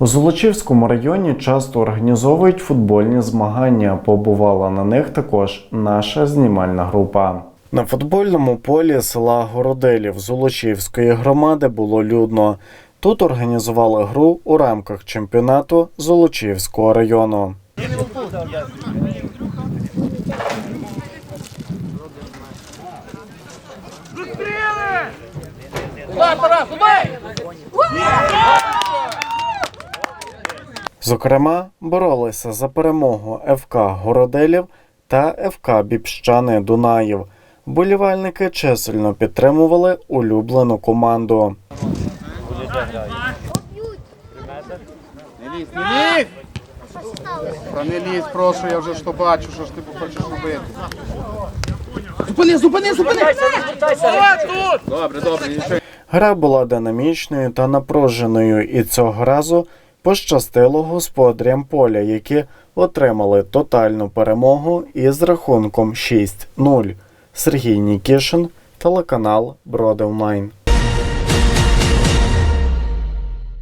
У Золочівському районі часто організовують футбольні змагання. Побувала на них також наша знімальна група. На футбольному полі села Городилів Золочівської громади було людно. Тут організували гру у рамках чемпіонату Золочівського району. Зокрема, боролися за перемогу ФК Городилів та ФК Бібщани Дунаїв. Вболівальники чисельно підтримували улюблену команду. Не лізь, не лізь! Та не лізь, прошу, я вже ж то бачу, що ж ти хочеш робити. Зупини, зупини, зупини! Добре, добре. Гра була динамічною та напруженою, і цього разу пощастило господарям поля, які отримали тотальну перемогу із рахунком 6-0. Сергій Нікішин, телеканал Бродевмайн.